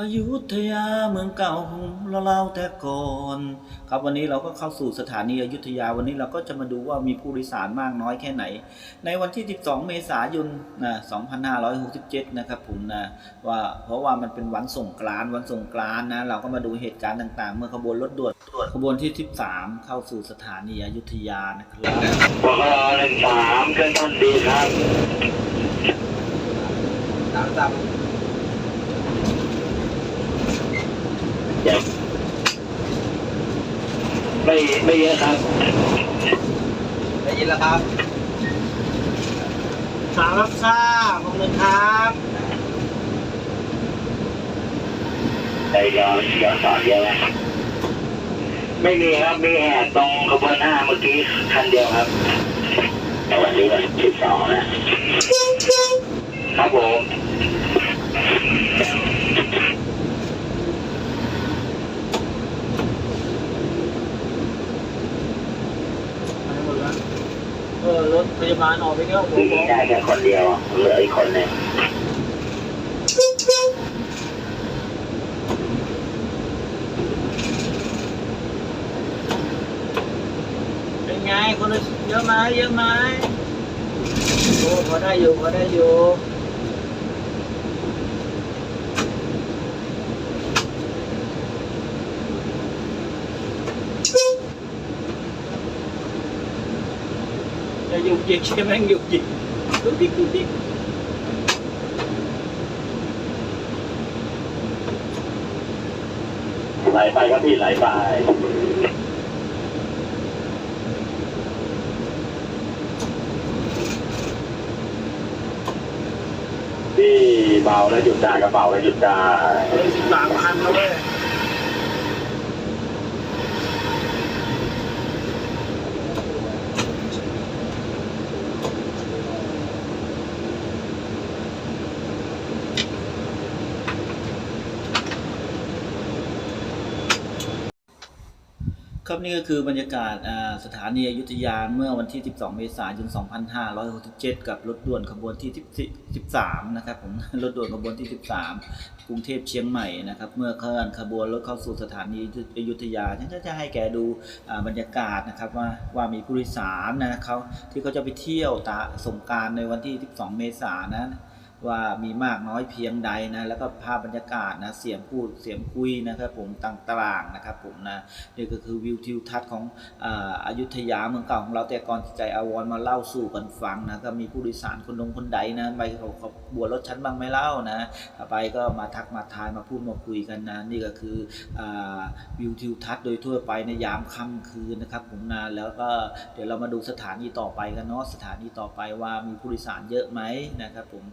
อยุธยาเมืองเก่าของเราเล่าแต่ก่อน ครับวันนี้เราก็เข้าสู่สถานีอยุธยาวันนี้เราก็จะมาดูว่ามีผู้โดยสารมากน้อยแค่ไหน ในวันที่ 12 เมษายนนะ2567 นะครับผมนะว่าเพราะว่ามันเป็นวันส่งกรานวันส่งกรานนะเราก็มาดูเหตุการณ์ต่าง ๆ เมื่อขบวนรถด่วนขบวนที่ 13 เข้าสู่สถานีอยุธยานะครับบกหนึ่งสามเครื่องต้นดีครับสามสาม จ็บไม่ไม่เยอะครับได้ยินแล้วครับสามรับทราบขอบคุณครับแต่ยอมยอมสอนเยอะไหมไม่มีครับมีแหกตรงขบวนห้าเมื่อกี้คันเดียวครับแต่วันนี้วันที่สองนะครับผม เออรถพยาบาลออกไปแล้วผมได้แค่คนเดียวเหลืออีกคนหนึ่งเป็นไงคนเยอะไหมเยอะไหมโอ้พอได้อยู่พอได้อยู่ จะหยุกยิกใช่ไหมหยุกยิกดุ๊กดิ๊กดุ๊กดิ๊กไหลไปครับพี่ไหลไปพี่เบาแล้วหยุดได้กระเป๋าแล้วหยุดได้เลยสิบสามพันแล้วเว้ย ครับนี่ก็คือบรรยากาศสถานีอยุธยาเมื่อวันที่ 12 เมษายน 2567 กับรถด่วนขบวนที่ 13 นะครับผมรถด่วนขบวนที่ 13 กรุงเทพเชียงใหม่นะครับ เมื่อเคลื่อนขบวนรถเข้าสู่สถานีอยุธยาฉันก็จะให้แกดูบรรยากาศนะครับว่าว่ามีผู้โดยสารนะเขาที่เขาจะไปเที่ยวตาสงการในวันที่ 12 เมษายนนะ ว่ามีมากน้อยเพียงใดนะแล้วก็ภาพบรรยากาศนะเสียงพูดเสียงคุยนะครับผมต่างๆนะครับผมนะนี่ก็คือวิวทิวทัศน์ของอาอยุธยาเมืองเก่าของเราแต่ก่อนใจอาวรมาเล่าสู่กันฟังนะก็มีผู้โดยสารคนนงคนใดนะไปเขาเขาบวรรถชั้นบ้างไหมเล่านะถ้าไปก็มาทักมาทายมาพูดมาคุยกันนะนี่ก็คืออาวิวทิวทัศน์โดยทั่วไปในยามค่ำคืนนะครับผมนะแล้วก็เดี๋ยวเรามาดูสถานีต่อไปกันเนาะสถานีต่อไปว่ามีผู้โดยสารเยอะไหมนะครับผม